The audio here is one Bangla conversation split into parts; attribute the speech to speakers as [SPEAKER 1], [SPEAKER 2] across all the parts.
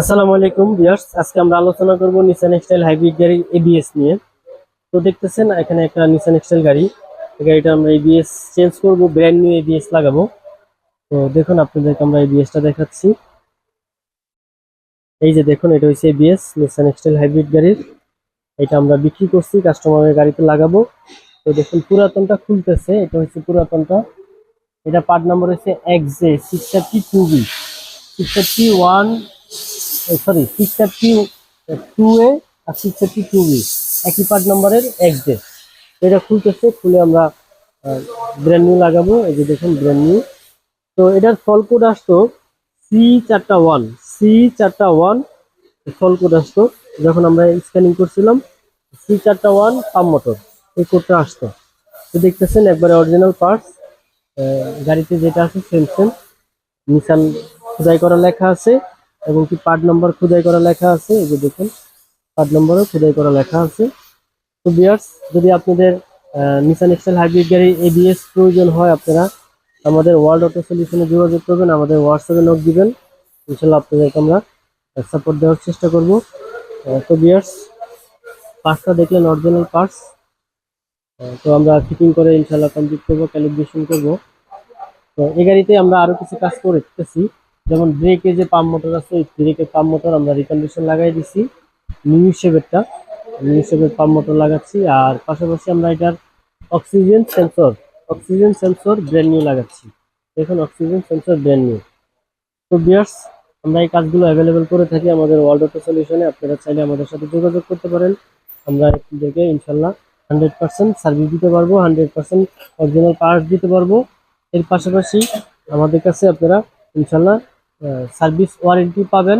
[SPEAKER 1] আসসালামু আলাইকুম ভিউয়ার্স, আজকে আমরা আলোচনা করব নিসান এক্সটাইল হাইব্রিড গাড়ি এবিএস নিয়ে। তো দেখতেছেন, এখানে একটা নিসান এক্সটাইল গাড়ি। গাড়িটা আমরা এবিএস চেঞ্জ করব ব্র্যান্ড নিউ এবিএস লাগাবো। তো দেখুন, আপনাদেরকে আমরা এবিএসটা দেখাচ্ছি। এই যে দেখুন, এটা হচ্ছে এবিএস নিসান এক্সটাইল হাইব্রিড গাড়ির। এটা আমরা বিক্রি করছি কাস্টমারের গাড়িতে লাগাবো। তো দেখুন, পুরাতনটা খুলতেছে, এটা হচ্ছে পুরাতনটা। এটা পার্ট নাম্বার হচ্ছে X J six thirty two B one sorry six thirty two A R six thirty two B একই পার্ট নাম্বারের এক ডে এটা খুলতেছে, খুলে আমরা ব্র্যান্ড নিউ লাগাবো, এই যে দেখুন ব্র্যান্ড নিউ তো এটার ফল কোড আসতো সি চারটা ওয়ান সি চারটা ওয়ান ফল কোড আসতো। যখন আমরা স্ক্যানিং করছিলাম সি চারটা ওয়ান পাম্প মোটর এই কোডটা আসতো। তো দেখতেছেন একবারে অরিজিনাল পার্টস গাড়িতে যেটা আছে সেম সেম নিসান খোদাই করা লেখা আছে। এবং কি পার্ট নাম্বার খোদাই করা লেখা আছে? এই যে দেখুন, পার্ট নাম্বারও খোদাই করা লেখা আছে। তো বিয়ার্স যদি আপনাদের নিসান এক্সেল হাইব্রিড গাড়ি এবিএস প্রয়োজন হয় আপনারা আমাদের ওয়ার্ল্ড অটো সলিউশনে যোগাযোগ করবেন, আমাদের হোয়াটসঅ্যাপে নোট দিবেন। ইনশাল্লাহ আপনাদেরকে আমরা সাপোর্ট দেওয়ার চেষ্টা করব। তো বিয়ার্স পার্টসটা দেখলেন অরিজিনাল পার্টস তো আমরা ফিটিং করে ইনশাল্লাহ কমপ্লিট করব ক্যালিব্রেশন করব। তো এই গাড়িতে আমরা আরও কিছু কাজ করতেছি যেমন ব্রেকে যে পাম্প মোটর আছে, ওই ব্রেকের পাম্প মোটর আমরা রিকন্ডিশন লাগাই দিছি। নিউ শেপেরটা নিউ শেপের পাম্প মোটর লাগাচ্ছি। আর পাশাপাশি আমরা এটার oxygen sensor oxygen sensor brand new লাগাচ্ছি। দেখুন অক্সিজেন সেন্সর ব্র্যান্ড নিউ তো বিয়ার্স আমরা এই কাজগুলো অ্যাভেলেবেল করে থাকি আমাদের ওয়ার্ল্ড অটো সলিউশনে আপনারা চাইলে আমাদের সাথে যোগাযোগ করতে পারেন। আমরা আপনাদেরকে ইনশাল্লাহ হান্ড্রেড পার্সেন্ট সার্ভিস দিতে পারব হান্ড্রেড পার্সেন্ট অরিজিনাল পার্টস দিতে পারব। এর পাশাপাশি আমাদের কাছে আপনারা ইনশাল্লাহ সার্ভিস ওয়ারেন্টি পাবেন।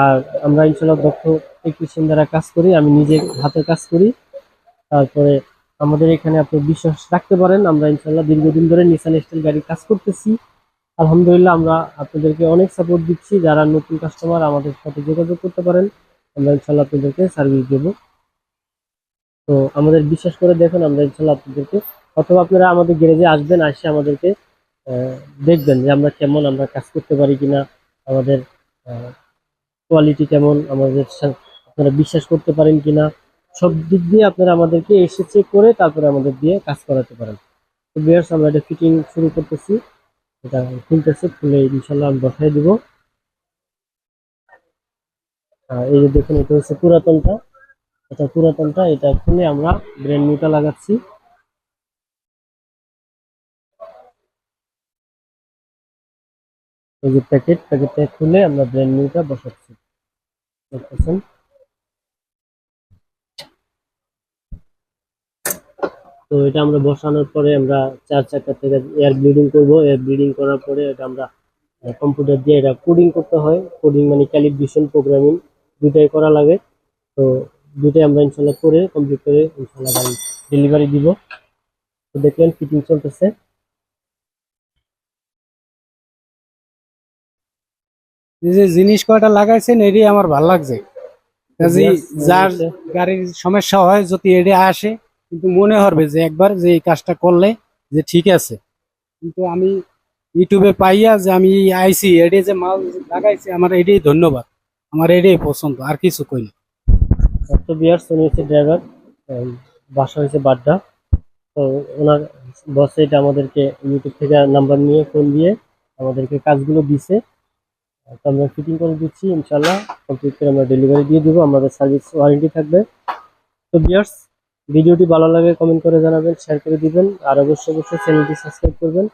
[SPEAKER 1] আর আমরা ইনশাল্লাহ দক্ষ টেকনিশিয়ান দ্বারা কাজ করি, আমি নিজে হাতে কাজ করি। তারপরে আমাদের এখানে আপনি বিশ্বাস রাখতে পারেন, আমরা ইনশাল্লাহ দীর্ঘদিন ধরে নিসান স্টাইল গাড়ি কাজ করতেছি। আলহামদুলিল্লাহ আমরা আপনাদেরকে অনেক সাপোর্ট দিচ্ছি, যারা নতুন কাস্টমার আমাদের সাথে যোগাযোগ করতে পারেন। আমরা ইনশাল্লাহ আপনাদেরকে সার্ভিস দেবো। তো আমাদের বিশ্বাস করে দেখুন, আমরা ইনশাল্লাহ আপনাদেরকে, অথবা আপনারা আমাদের গ্যারেজে আসবেন, আসে আমাদেরকে দেখবেন যে আমরা কেমন আমরা কাজ করতে পারি কিনা, আমাদের কোয়ালিটি কেমন, আমাদের আপনারা বিশ্বাস করতে পারেন কিনা, সব দিক দিয়ে আপনারা আমাদেরকে এসে চেক করে তারপরে আমাদের দিয়ে কাজ করাতে পারেন। তো বিয়ার্স আমরা এটা ফিটিং শুরু করতেছি। এটা খুলতেছে, খুলে ইনশাল্লাহ আমি বসাই দিব। এই যে দেখুন, এটা হচ্ছে পুরাতনটা। এটা পুরাতনটা, এটা খুলে আমরা ব্র্যান্ড নিউটা লাগাচ্ছি। এই যে প্যাকেট প্যাকেটটা খুলে আমরা ব্র্যান্ড নিউটা বসাচ্ছি। দেখতেছেন? তো এটা আমরা বসানোর পরে আমরা চার চাকা থেকে এয়ার ব্লিডিং করব। এয়ার ব্লিডিং করার পরে এটা আমরা কম্পিউটার দিয়ে এটা কোডিং করতে হয়। কোডিং মানে ক্যালিব্রেশন প্রোগ্রামিং দুইটাই করা লাগে। তো দুইটাই আমরা ইনশাল্লাহ করে কমপ্লিট করে ইনশাল্লাহ ডেলিভারি দিব। তো দেখলেন ফিটিং চলতেছে।
[SPEAKER 2] যে জিনিস কয়টা লাগাইছেন এটি আমার ভালো লাগছে। যার গাড়ির সমস্যা হয় যদি এটি আসে কিন্তু মনে হবে যে একবার যে এই কাজটা করলে যে ঠিক আছে। কিন্তু আমি ইউটিউবে পাইয়া যে আমি আইসি এটি যে মাল লাগাইছি আমার এটাই ধন্যবাদ। আমার এটাই পছন্দ আর কিছু কই না।
[SPEAKER 1] তো বিয়ার্স উনি হচ্ছে ড্রাইভার বাসা হয়েছে বাড্ডা। তো ওনার বসে এটা আমাদেরকে ইউটিউব থেকে নাম্বার নিয়ে ফোন দিয়ে আমাদেরকে কাজগুলো দিছে। তো আমরা ফিটিং করে দিচ্ছি ইনশাল্লাহ কমপ্লিট করে আমরা ডেলিভারি দিয়ে দিব। আমাদের সার্ভিস ওয়ারেন্টি থাকবে। তো বিয়ার্স ভিডিওটি ভালো লাগে কমেন্ট করে জানাবেন শেয়ার করে দিবেন। আর অবশ্যই অবশ্যই চ্যানেলটি সাবস্ক্রাইব করবেন।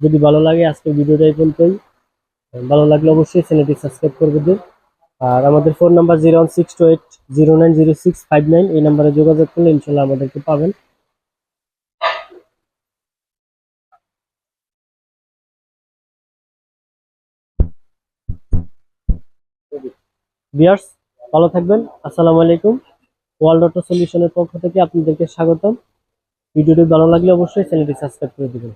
[SPEAKER 1] যদি ভালো লাগে, আজকের ভিডিওটা এই পর্যন্তই ভালো লাগলে অবশ্যই চ্যানেলটি সাবস্ক্রাইব করে দিন আর আমাদের phone number zero one six two eight zero nine zero six five nine এই নাম্বারে যোগাযোগ করলে ইনশাল্লাহ আমাদেরকে পাবেন। বিয়ার্স ভালো থাকবেন। আসসালামু আলাইকুম। ওয়ার্ল্ড অটো সলিউশনের পক্ষ থেকে আপনাদেরকে স্বাগতম। ভিডিওটি ভালো লাগলে অবশ্যই চ্যানেলটি সাবস্ক্রাইব করে দিবেন।